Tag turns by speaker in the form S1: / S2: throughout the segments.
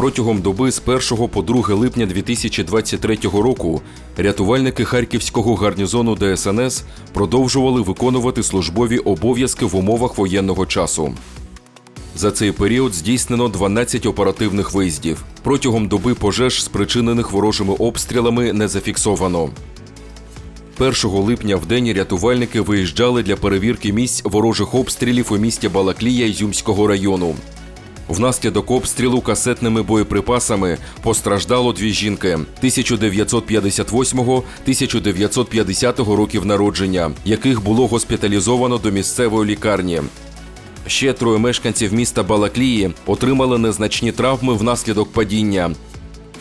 S1: Протягом доби з 1 по 2 липня 2023 року рятувальники харківського гарнізону ДСНС продовжували виконувати службові обов'язки в умовах воєнного часу. За цей період здійснено 12 оперативних виїздів. Протягом доби пожеж, спричинених ворожими обстрілами, не зафіксовано. 1 липня в день рятувальники виїжджали для перевірки місць ворожих обстрілів у місті Балаклія Ізюмського району. Внаслідок обстрілу касетними боєприпасами постраждало дві жінки 1958-1950 років народження, яких було госпіталізовано до місцевої лікарні. Ще троє мешканців міста Балаклії отримали незначні травми внаслідок падіння.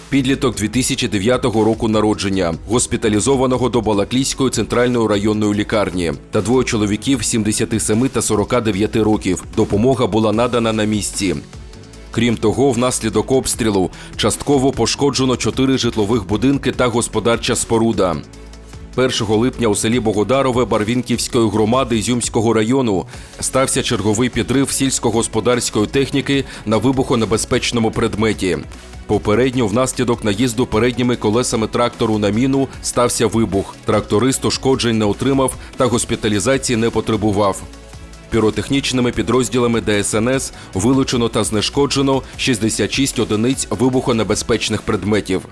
S1: Підліток 2009 року народження, госпіталізованого до Балаклійської центральної районної лікарні, та двоє чоловіків 77 та 49 років. Допомога була надана на місці. Крім того, внаслідок обстрілу частково пошкоджено чотири житлових будинки та господарча споруда. 1 липня у селі Богодарове Барвінківської громади Ізюмського району стався черговий підрив сільськогосподарської техніки на вибухонебезпечному предметі. Попередньо внаслідок наїзду передніми колесами трактору на міну стався вибух. Тракторист ушкоджень не отримав та госпіталізації не потребував. Піротехнічними підрозділами ДСНС вилучено та знешкоджено 66 одиниць вибухонебезпечних предметів.